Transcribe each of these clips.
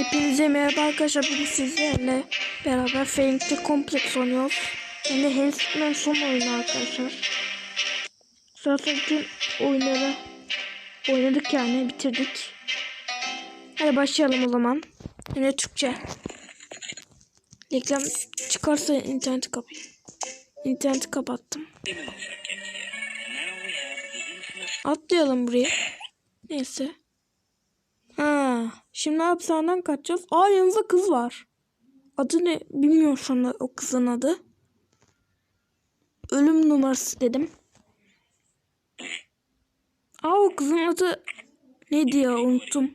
Hepinize merhaba arkadaşlar. Bugün sizlerle beraber Faink'te Complex oynuyoruz. Yani Handman son oyunu arkadaşlar. Zaten bütün oyunları oynadık yani bitirdik. Hadi başlayalım o zaman. Yine Türkçe. Reklam çıkarsa interneti kapayım. İnterneti kapattım. Atlayalım buraya. Neyse. Ha, şimdi hapishaneden kaçacağız. Aa yanımızda kız var. Adı ne bilmiyorum şu o kızın adı. Ölüm numarası dedim. Aa o kızın adı ne diye unuttum.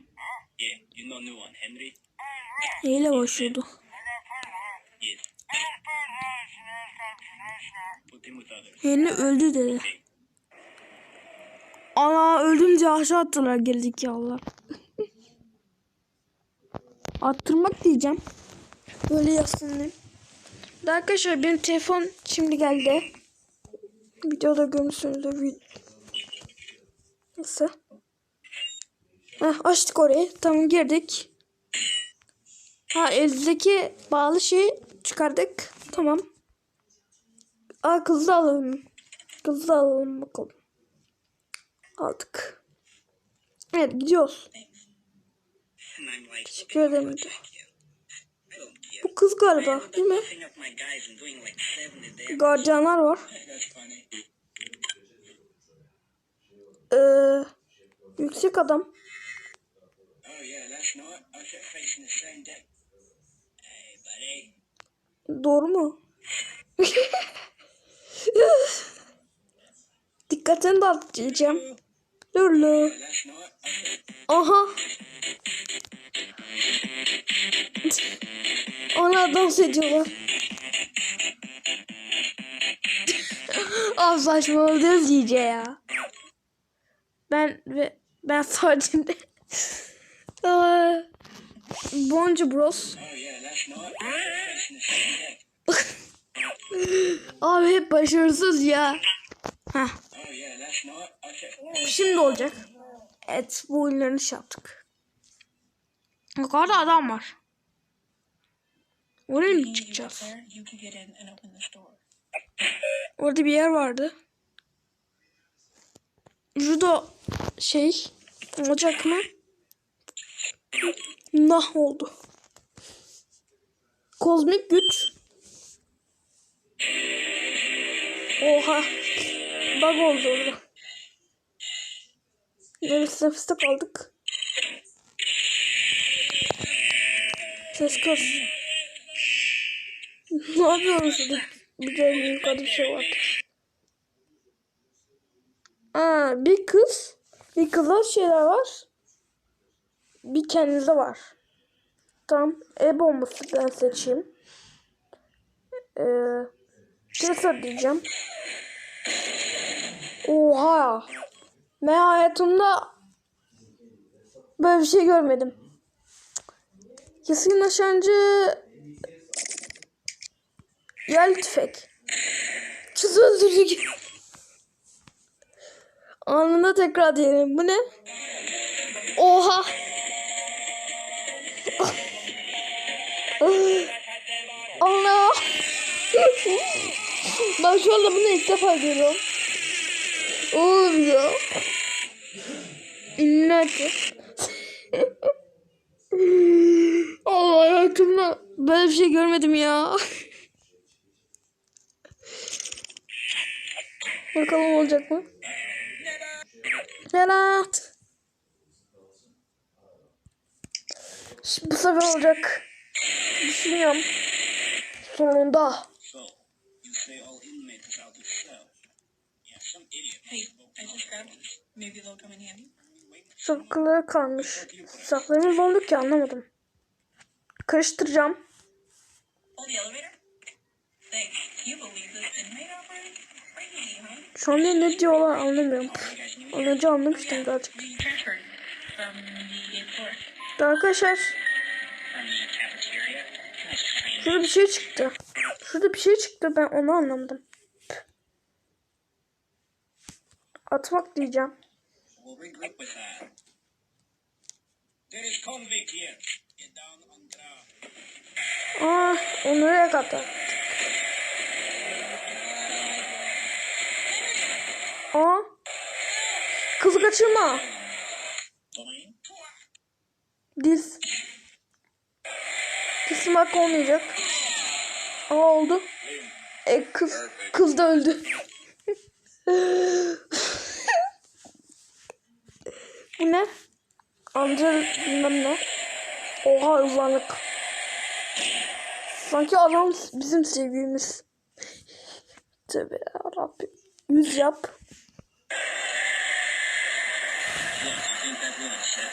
Neyle başlıyordu? Henry öldü dedi. Ana öldümce aşağı attılar gerizekalılar. Attırmak diyeceğim. Böyle yazsın Arkadaşlar benim telefon şimdi geldi. Videoda görmüşsünüzdür. Neyse. Heh, açtık orayı. Tamam girdik. Ha eldeki bağlı şeyi çıkardık. Tamam. Aa kızı da alalım. Kızı da alalım bakalım. Aldık. Evet gidiyoruz. Teşekkür. Bu kız galiba değil mi? Picking up my guys and doing like 70 there. Gardiyanlar var. Ee, yüksek adam. Doğru mu? Dikkatini dağıtacağım. Lulu. Aha. Ona dans ediyorlar. Abi saçmalıyoruz iyice ya. Ben ve ben sadece Boncu Bros. Abi hep başarısız ya. Heh, şimdi olacak. Evet bu oyunlarını şey yaptık. Yukarıda adam var. Oraya mı çıkacağız? Orada bir yer vardı. Judo şey olacak mı? Nah oldu. Kozmik güç. Oha. Bug oldu orada. Neresi nefeste kaldık. Ses kız. ne yapıyoruz burada? Bir de yukarıda bir şey var. Aa, bir kız. Bir kızlar şeyler var. Bir kendinize var. Tamam. E bombası ben seçeyim. Ee, Tessa diyeceğim. Oha. Ben hayatımda böyle bir şey görmedim. Keskin nişancı Yel tüfek. Kız öldürdük. Anında tekrar diyelim. Bu ne? Oha. Allah. ben şu anda bunu ilk defa görüyorum. Oğlum ya. İnlerce. Allah hayatımda böyle bir şey görmedim ya. Bakalım olacak mı? Berat. Şimdi bu sefer olacak. Düşünüyorum. Sonunda. Saklıları kalmış. Saklarımız olduk ki anlamadım. Karıştıracağım. Şu anda ne diyorlar anlamıyorum. Az önce anlamıştım birazcık. Arkadaşlar şurada bir şey çıktı. Şurada bir şey çıktı ben onu anlamadım. Atmak diyeceğim. There is convict here. Get down Aa, o nereye kadar? Aa. Kızı kaçırma. Diz. Kesin bak olmayacak. Aa oldu. E, kız, kız da öldü. Bu ne? Amca bilmem ne. Oha uzanık. Sanki adam bizim sevgilimiz. Tövbe yarabbim. Yüz yap.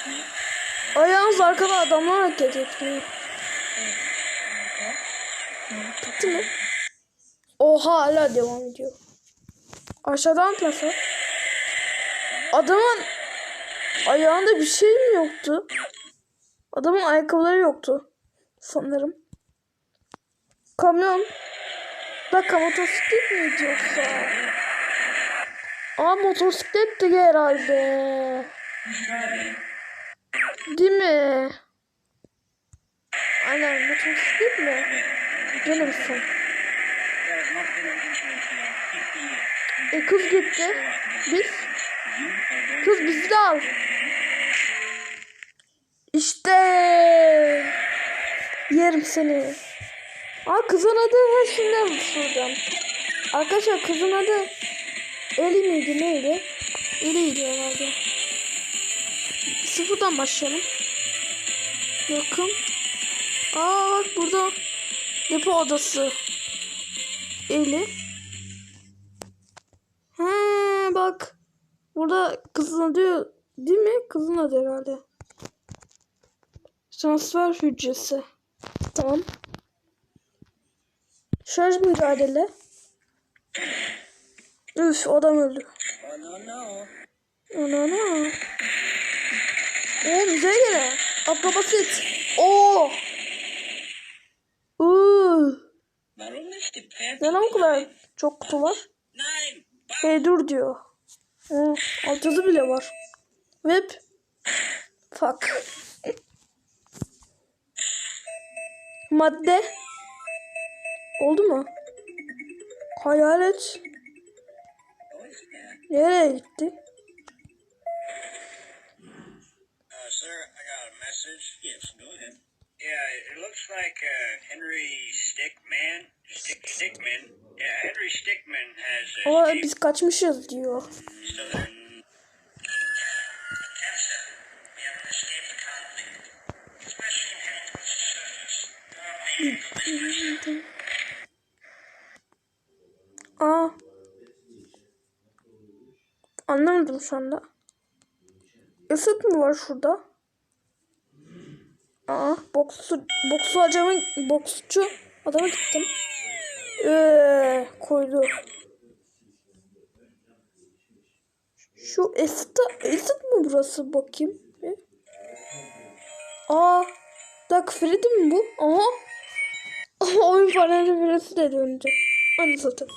me? Ayağınız arkada adamlar hareket etmiyor. Bitti mi? Oha hala devam ediyor. Aşağıdan nasıl? Adamın ayağında bir şey mi yoktu? Adamın ayakkabıları yoktu. Sanırım. Kamyon. Dakika motosiklet miydi yoksa? Aa motosikletti herhalde. Değil mi? Aynen motosiklet mi? Gene misin? There has not been an incident here in 50 years. E kız gitti. Biz? Kız bizi de al. İşte. Yerim seni. Aa kızın adı şimdi şuradan. Arkadaşlar kızın adı Eli miydi neydi? Eli'ydi herhalde. Sıfırdan başlayalım. Bakın. Aa bak burada depo odası. Eli. Ha bak. Burada kızın adı değil mi? Kızın adı herhalde. Transfer hücresi. Tamam. Şarj müdahale. Üf adam öldü. Oh, no, no. Ana ana. Oo güzel gene. Atla basit. Oo. Uuu. Warum ist die Pferd? Ne lan bu kadar çok kutu var? Hey dur diyor. Oo, alt bile var. Web. Fuck. Madde. Oldu mu? Hayalet. Nereye gitti? Uh, like uh, Henry Stickman, Stick Stickman. Yeah, Henry Stickman has uh, Aa escaped. biz kaçmışız diyor. Still there? Yes, sir. We have an escaped convict. His machine heading towards the surface. Our vehicle is Aa. Anlamadım şu. Yasak mı var şurada? Aa, boksçu, boksçu adamın, boksçu adama gittim. Ee, koydu. Şu Esat, Esat mı burası bakayım? Bir. Aa, Dark Freddy mi bu? Aha. Oyun paneli birisi de dönünce. Anı satayım.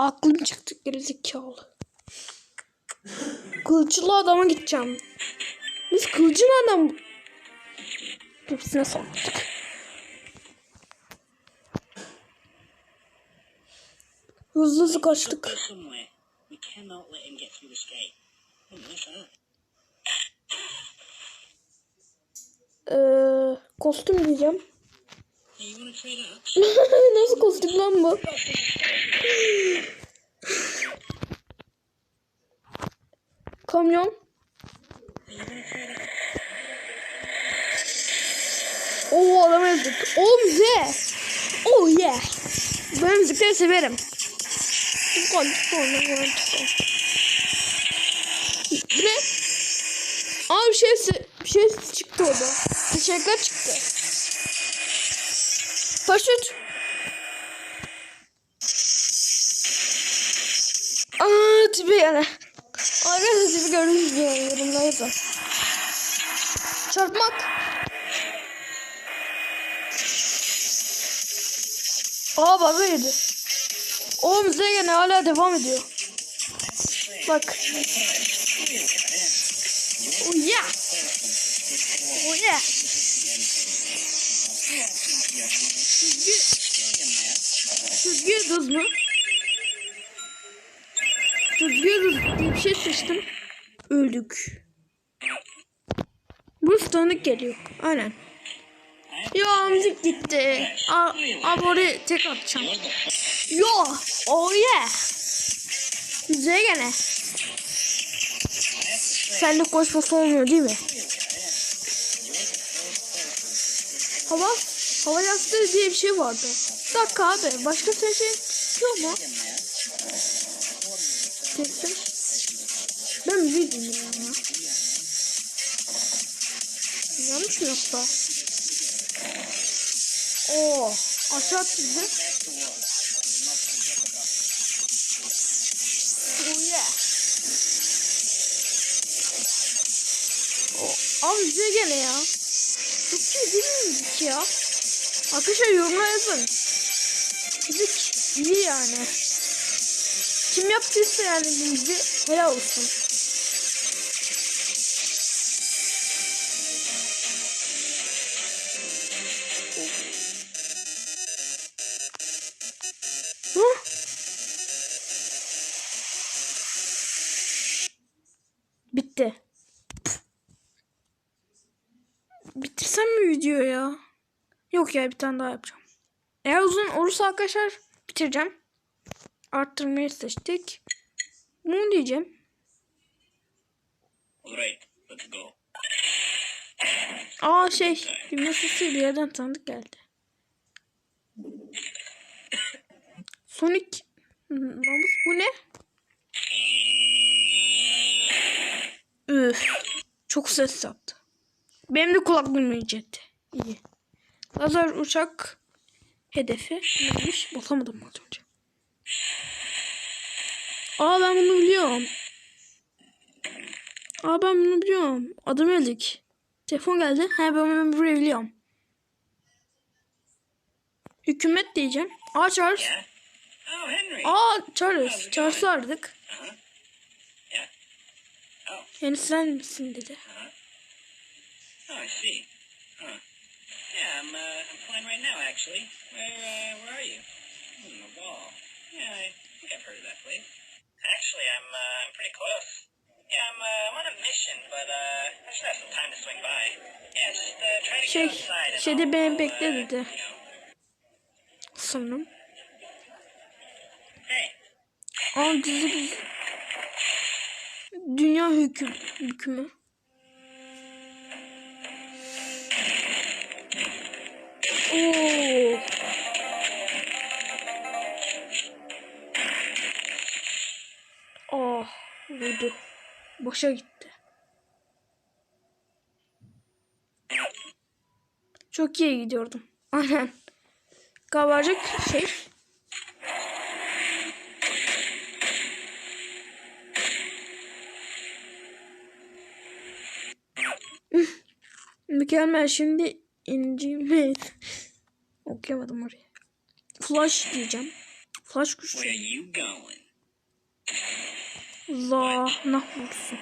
Aklım çıktı gerizekalı. Kılıçlı adama gideceğim. Biz kılıcın adam hepsine soktuk. Hızlı hızlı kaçtık. Ee, kostüm diyeceğim. Hey, you want to trade up? Nasıl kostüm lan bu? Kamyon. Oo adam ezdik. Oo müze. Oh yeah. Ben müzikleri severim. Bu ne? Aa bir şey bir şey çıktı orada. Teşekkür çıktı. Paraşüt. Aa tipi yani. Arkadaşlar tipi gördünüz mü yorumlara yazın. Çarpmak. Aa baba yedi. O bize gene hala devam ediyor. Bak. Oh yeah. yeah. Süzgü, süzgü hız mı? Süzgü hız diye bir şey seçtim. Öldük. Bu tanıdık geliyor. Aynen. Ya müzik gitti. A abone tek atacağım. Yo. Oh yeah. Güzel gene. Sende koşması olmuyor değil mi? Hava hava yastığı diye bir şey vardı. Bir dakika abi. Başka seçenek yok mu? Seçtim. Ben müziği dinliyorum ya. Yanlış mı yoksa? Oo, aşağı çizdi. Oh yeah. Oh, abi bize gene ya. Çok iyi değil mi ya? Arkadaşlar yorumlara yazın. Müzik iyi yani. Kim yaptıysa yani bizi helal olsun. Bitti. Bitirsem mi video ya? Yok ya bir tane daha yapacağım. Eğer uzun olursa arkadaşlar bitireceğim. Arttırmayı seçtik. Bunu diyeceğim. Alright, let's go. Aa şey bir sesi bir yerden tanıdık geldi. Sonic Namus bu ne? Üf. Çok ses yaptı. Benim de kulaklığım iyicetti. İyi. Lazer uçak hedefi neymiş? Basamadım az önce. Aa ben bunu biliyorum. Aa ben bunu biliyorum. Adım Elik. Telefon geldi. He ben bunu biliyorum. Hükümet diyeceğim. Aa Charles. Aa Charles. Charles'ı aradık. Yani sen misin dedi. oh, I see. Huh. Yeah, I'm, uh, I'm fine right now, actually. Where, uh, where are you? Hmm, wall. Yeah, I think I've heard of that place. Actually, I'm, uh, I'm pretty close. Yeah, I'm, uh, I'm on a mission, but, uh, I should have some time to swing by. Yeah, just, uh, trying to Şey, get outside and şeyde beni I'll, bekle uh, dedi. you know. Sanırım. Hey, Aa dizi. Dünya hüküm, hükümü. Oo. Oh, vurdu. Boşa gitti. Çok iyi gidiyordum. Aynen. Kabarcık şey. Mükemmel şimdi incimi okuyamadım oraya. Flash diyeceğim. Flash güçlü. going? Zana vursun.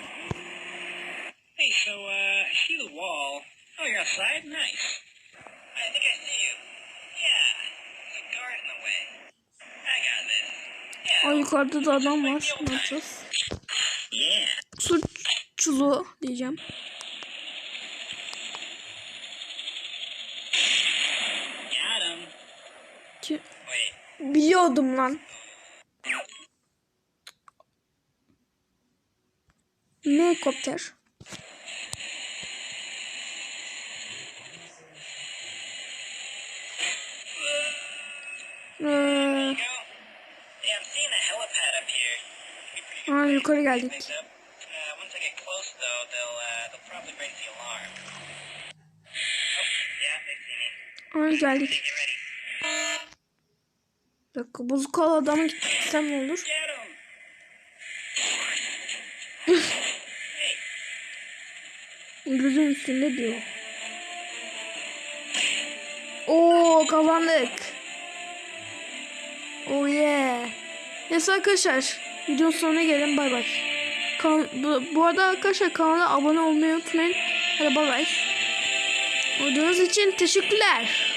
Hey, so, uh, I see the wall. Oh, you're outside? Nice. I think I see you. Yeah, there's a guard in the way. I got this. Yeah. Aa yukarıda da adam var. Ne yapacağız? Yeah. Suçlu diyeceğim. Got him. Ki- Wait. Biliyordum lan. Ne helikopter? Ee, aa, yukarı geldik. Aa, geldik. Dakika bozuk al adamı gitsem ne olur? Gözün üstünde diyor. Oo kazandık. Oh yeah. Neyse arkadaşlar. Videonun sonuna gelin. Bay bay. Kan- bu, bu arada arkadaşlar kanala abone olmayı unutmayın. Hadi bay bay. Olduğunuz için teşekkürler.